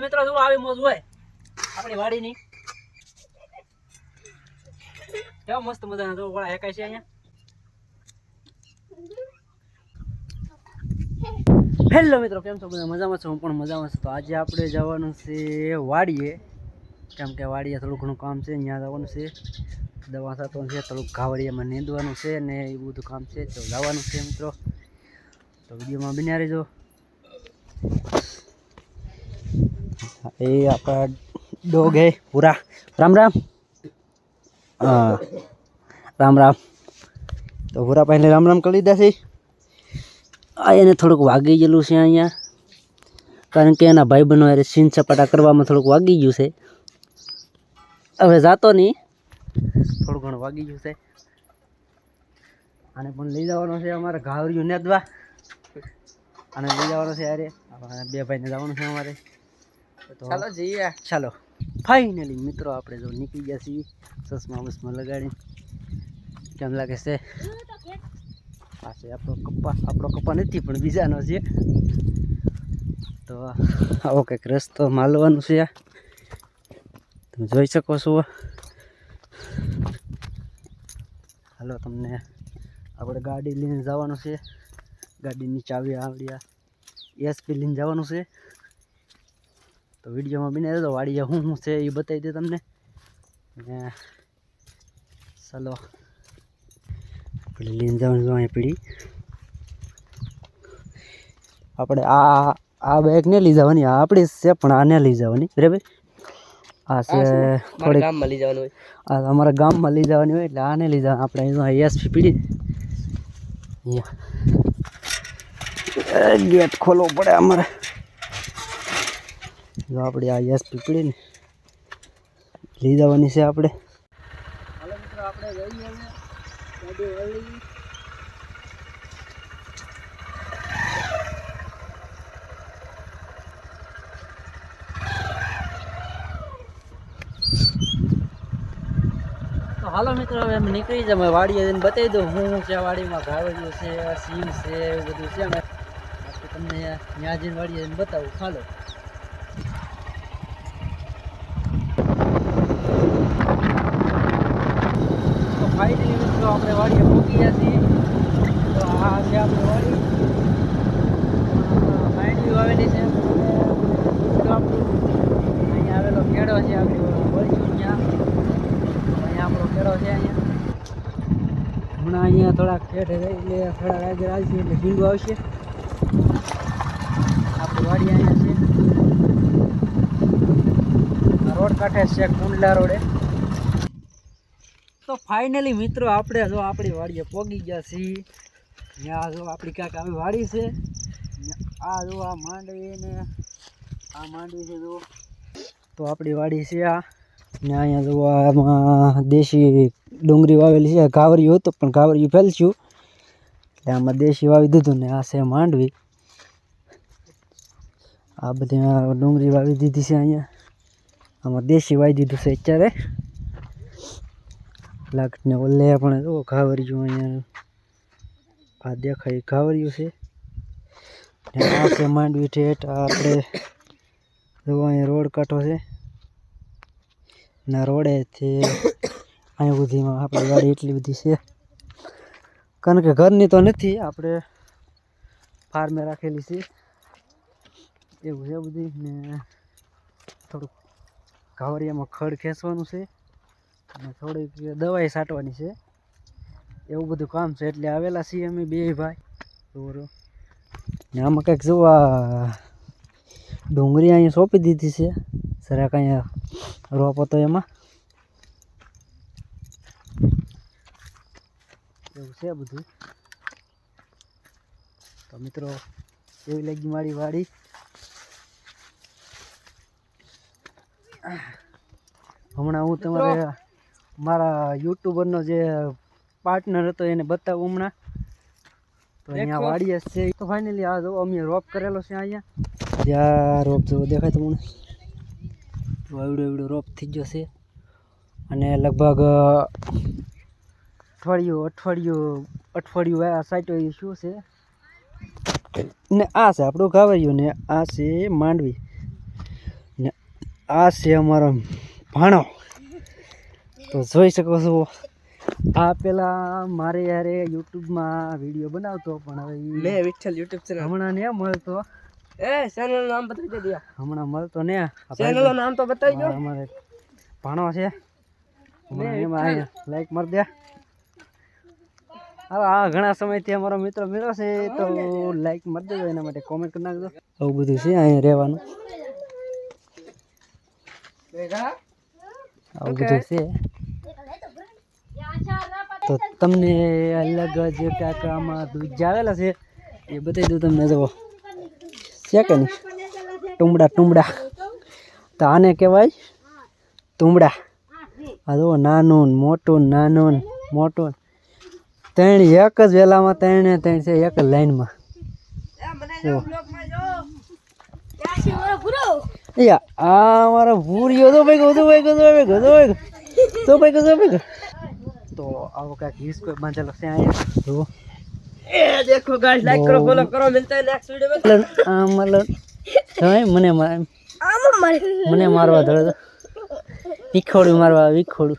મિત્રો, શું આવી મોજ હોય? આપણી વાડીની. કેવા મસ્ત મજાના જો વળા હેકાય છે અહીંયા. હેલો મિત્રો, કેમ છો? બધા મજામાં છો? હું પણ મજામાં છું. તો આજે આપણે જવાનું છે વાડીએ. કેમ કે વાડીએ થોડું ઘણું કામ છે ત્યાં જવાનું છે. દવા થતો છે, થોડુંક ઘાવડીયામાં નીંદવાનું છે ને એ બધું કામ છે. તો જવાનું છે મિત્રો. તો વિડીયોમાં બિનારી રહેજો. એ આપણા ડોગ હે, પૂરા. રામ રામ. હા. રામ રામ. તો પૂરા પહેલે રામ રામ કરી દીધા છે. આ એને થોડુંક વાગી ગયેલું છે અહીંયા. કારણ કે એના ભાઈ બહેનો હારે સીન સપાટા કરવામાં થોડુંક વાગી ગયું છે. હવે જાતો નહીં. થોડું ઘણું વાગી ગયું છે. આને પણ લઈ જવાનો છે અમારે ઘાવરિયું નેદવા. અને લઈ જવાનો છે અરે બે ભાઈને જવાનું છે અમારે. ચાલો જઈએ. ચાલો. ફાઇનલી મિત્રો આપણે જો નીકળી ગયા છીએ ચશ્મા બસમાં લગાડી કેમ લાગે છે? છે આપણો કપ્પા આપણો કપ્પા નથી પણ બીજાનો છે. તો આવો કંઈક રસ્તો માલવાનું છે. તમે જોઈ શકો છો. હાલો તમને આપણે ગાડી લઈને જવાનું છે. ગાડીની ચાવી આવડ્યા એસપી લઈને જવાનું છે. તો વિડીયોમાં બને રહેજો વાડીએ શું શું છે એ બતાવી દે તમને. ચાલો. પેલી લઈને જવાનું જો અહીંયા પીડી. આપણે આ આ બેગ ને લઈ જવાની આ આપણી છે પણ આને લઈ જવાની. બરાબર આ છે થોડીક ગામમાં લઈ જવાનું હોય. આ અમારા ગામમાં લઈ જવાની હોય એટલે આને લઈ જવાનું. આપણે એસપી પીડી. અહીંયા. ગેટ ખોલવો પડે અમારે. જો આપણે આ એસપી પીડી ને લઈ જવાની છે આપણે. હાલો મિત્રો હાલો મિત્રો, હવે નીકળી જાય અમે વાડીએ જઈને બતાવી દઉં હું છે વાડીમાં ઘાવડિયું છે સીમ છે, એવું બધું છે. અમે તમને ત્યાં જઈને વાડીએ જઈને બતાવું. હાલો. ફાઇનલી મિત્રો આપણે વાડીએ પહોંચી ગયા છીએ. તો આ છે આપણે વાડી. માંડવી વાવેલી છે. અહીંયા આવેલો કેળો છે આપણી વળીશું ત્યાં. અહીંયા આપણો કેળો છે અહીંયા. હમણાં અહીંયા થોડાક ઠેઠે એટલે થોડાક આગળ આવશે એટલે ભીંડું આવશે. આપણી વાડી અહીંયા છે. રોડ કાંઠે છે કુંડલા રોડે. તો ફાઇનલી મિત્રો આપણે જો આપણી વાડીએ પોગી ગયા છીએ. ત્યાં જો આપણી કાંઈક આવી વાડી છે. આ જો આ માંડવી ને આ માંડવી છે જો. તો આપણી વાડી છે આ. ને અહીંયા જો આમાં દેશી ડુંગળી વાવેલી છે. ઘાવરિયું હતું પણ ઘાવરિયું ફેલસ્યું એટલે આમાં દેશી વાવી દીધું ને આ છે માંડવી. આ બધી ડુંગળી વાવી દીધી છે અહીંયા. આમાં દેશી વાવી દીધું છે અત્યારે. લાગટ ને ઓલે પણ જો ઘાવરિયું અહીંયા આ દેખાય ઘાવરિયું છે. ને આ છે માંડવી ઠેઠ આપણે જો અહીંયા રોડ કાંઠો છે. ના રોડેથી અહીંયા સુધીમાં આપણી ગાડી એટલી બધી છે. કારણ કે ઘરની તો નથી, આપણે ફાર્મે રાખેલી છે. એવું છે બધી ને થોડુંક ઘાવરિયામાં ખડ ખેંચવાનું છે. અને થોડીક દવાઈ છાંટવાની છે. એવું બધું કામ છે એટલે આવેલા છીએ અમે બે ભાઈ. બરોબર ને આમાં કંઈક જોવા ડુંગળી અહીંયા સોંપી દીધી છે. જરાક અહીંયા રોપ હતો એમાં. એવું છે બધું. તો મિત્રો એવી લાગી મારી વાડી? હમણાં હું તમારે મારા યુટ્યુબરનો જે પાર્ટનર હતો એને બતાવું હમણાં. તો અહીંયા દેખો. વાડી જ છે. તો ફાઇનલી આ જો અમે રોપ કરેલો છે અહીંયા. જ્યાં રોપ જેવો દેખાય તમને. એવડો એવડો રોપ થઈ ગયો છે. અને લગભગ અઠવાડિયું અઠવાડિયું અઠવાડિયું આ સાઈટો એ શું છે? ને આ છે આપણું ઘાવરિયું ને આ છે માંડવી. ને આ છે અમારો ભાણો. તો જોઈ શકો છો. આ પેલા મારે યારે યુટ્યુબમાં વીડિયો બનાવતો પણ હવે મેં વિઠ્ઠલ યુટ્યુબ ચેનલ હમણાં ને મળતો. એ ચેનલ નામ બતાવી દે હમણાં મળતો ને ચેનલ નામ તો બતાવી દો. અમારે ભાણો છે. હમણાં એમાં લાઈક મારી દે. હવે આ ઘણા સમયથી અમારો મિત્ર મળ્યો છે તો લાઈક મારી દેજો એના માટે કોમેન્ટ કરી નાખજો. આવું બધું છે અહીંયા રહેવાનું. આવું બધું છે. તો તમને અલગ જ આમાં દૂધ આવેલા છે. એ બતાવી દઉં તમને, જુઓ. છે કે નહીં? ટુમડા ટુમડા. તો આને કહેવાય ટુમડા. આ જુઓ, નાનું મોટું નાનું મોટું. ત્રણ, એક જ વેલામાં ત્રણે ત્રણ છે, એક લાઈનમાં. આ મારો ભૂરિયો, તો ભાઈ તો ભાઈ તો ભાઈ તો ભાઈ તો ભાઈ ભાઈ તો આવો કાંઈક હિસ્કો બાંધેલો છે અહીંયા જુઓ એ દેખો ગાઈસ લાઈક કરો ફોલો કરો મિલતે નેક્સ્ટ વિડિયો આ મતલબ હવે મને મને મારવા ધરે તો. વિખોડું મારવા વિખોડું.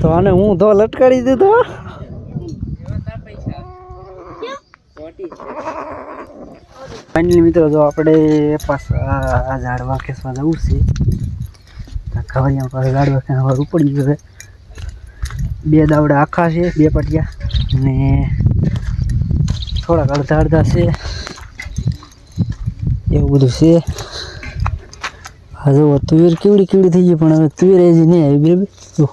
તો આને હું ધો લટકાડી દીધો. ફાઇનલી મિત્રો, જો આપણે પાછા ઝાડવા ખેંચવા જવું છે ખવડિયા પાસે ઝાડવા ખેંચવા ઉપડી ગયું છે. બે દાવડા આખા છે, બે પટિયા, અને થોડાક અડધા અડધા છે. એવું બધું છે. હજુ જો તુવેર કેવડી કેવડી થઈ ગઈ, પણ હવે તુવેર હજી નહીં આવી, બરાબર? જો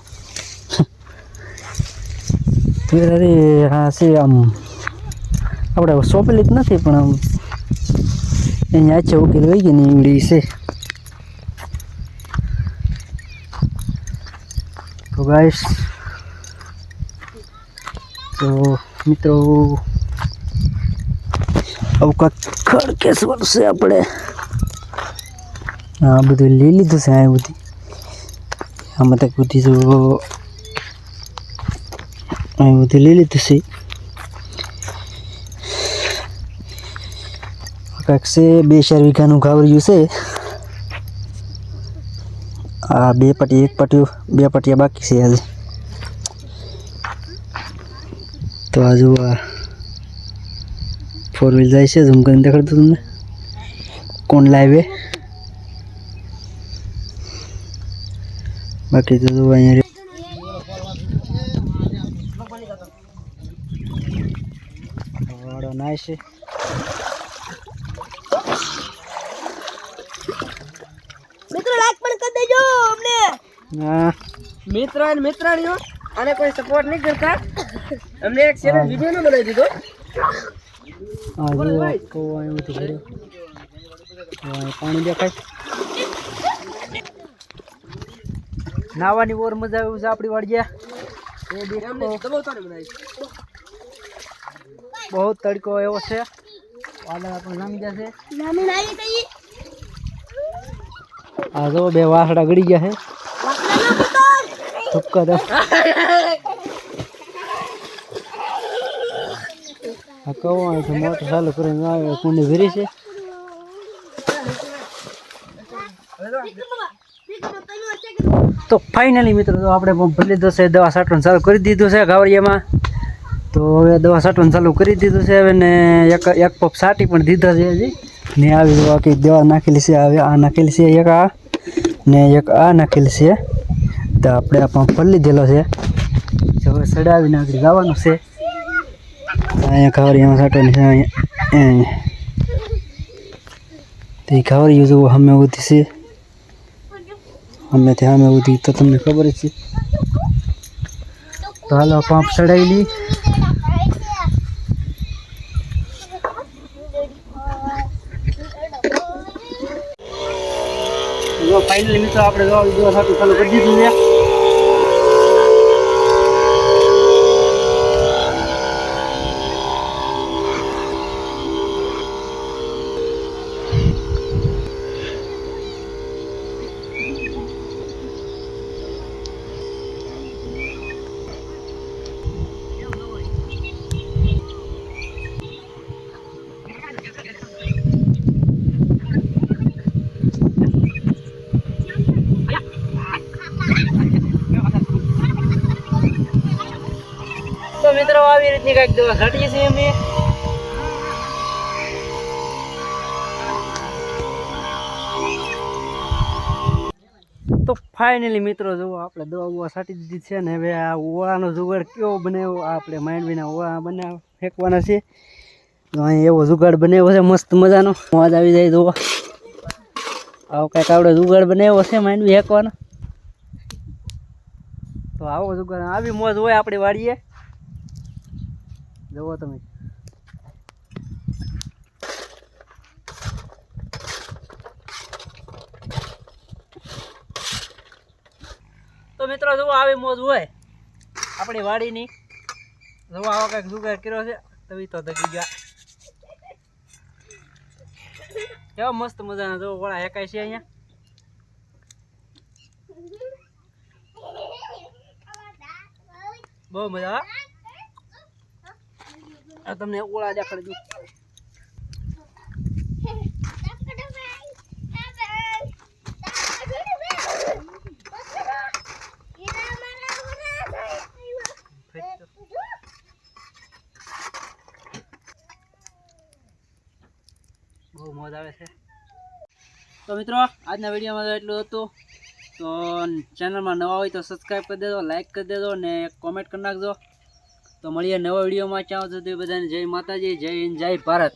તુવેર અરે, હા છે, આમ આપણે સોંપેલી જ નથી, પણ આમ અહીંયા આચે ઉકેલ વહી ગઈ ને એવડી છે. તો ગાઈસ તો મિત્રો, આવું કાંક ખડકેશ્વર છે આપણે. આ બધું લઈ લીધું છે આ બધી. આમાં તક બધી જો આ બધું લઈ લીધું છે. કાંઈક બે ચાર વીઘાનું ગાવરિયું છે. આ બે પટી એક પટ્યું, બે પટિયા બાકી છે આજે. તો આ જો આ ફોર વ્હીલ જાય છે ઝૂમ કરીને દેખાડતું તમને. કોણ લાવે? બાકી તો જુઓ અહીંયા નાય છે. મિત્રો લાઈક પણ કરી દેજો અમને. હા. મિત્ર અને મિત્રાણીઓ આને કોઈ સપોર્ટ નહીં કરતા. અમને એક ચેનલ વિડિયો નો બનાવી દીધો. આ જો આખો અહીં તો અહીં પાણી દેખાય. નાવાની ઓર મજા આવી છે આપણી વાડીએ. એ દેખો. બહુ તડકો એવો છે. વાદળા પણ નામી જશે આ જો બે વાસડા ગળી ગયા છે ધુક્કા દે. આ કહો અહીંથી મોટર ચાલુ કરીને આવે કુંડી ભરી છે. તો ફાઇનલી મિત્રો, તો આપણે પણ ભરી લીધો દવા છાંટવાનું ચાલુ કરી દીધું છે ગાવડિયામાં. તો હવે દવા છાંટવાનું ચાલુ કરી દીધું છે હવે ને એક એક પપ છાંટી પણ દીધા છે હજી. ને આવી બાકી દવા નાખેલી છે, હવે આ નાખેલી છે એક આ. ને એક આ નાખેલ છે. તો આપણે આ પંપ ભરી લીધેલો છે. હવે સડાવીને આગળ જવાનું છે. અહીંયા ખાવરિયામાં છાંટવાની છે અહીંયા. તો એ ખાવરિયું જુઓ અમે ઉધી છે. અમે ત્યાં અમે ઉધી તો તમને ખબર જ છે. તો હાલો પંપ ચડાવી લઈ જો ફાઇનલી મિત્રો આપણે જો દિવસ સાથે ચાલુ કરી દીધું છે. આવી રીતની કંઈક દવા છાંટીએ છીએ અમે તો ફાઇનલી મિત્રો જુઓ, આપણે દવા ઉવા છાંટી દીધી છે ને હવે આ ઓળાનો જુગાડ કેવો બનાવ્યો? આપણે માંડવીના ઓળા બનાવ ફેંકવાના છે. તો અહીં એવો જુગાડ બનાવ્યો છે, મસ્ત મજાનો. મોજ આવી જાય જુઓ. આવો કંઈક આપણે જુગાડ બનાવ્યો છે માંડવી ફેંકવાનો. તો આવો જુગાડ. આવી મોજ હોય આપણી વાડીએ. જુઓ તમે. તો મિત્રો, જુઓ આવી મોજ હોય. આપણી વાડીની. જુઓ આવો કંઈક જુગાર કર્યો છે. તવી તો ધકી ગયા. કેવા મસ્ત મજાના જો વળા એકાય છે અહીંયા. બહુ મજા આવે. તમને ઓળા દેખાડી દઉં. બહુ મોજ આવે છે. તો મિત્રો, આજના વિડીયોમાં એટલું હતું. તો ચેનલમાં નવા હોય તો સબસ્ક્રાઈબ કરી દેજો લાઈક કરી દેજો ને કોમેન્ટ કરી નાખજો. તો મળીએ નવા વિડીયોમાં. ચાલો સુધી બધાને જય માતાજી જય હિન્દ જય ભારત.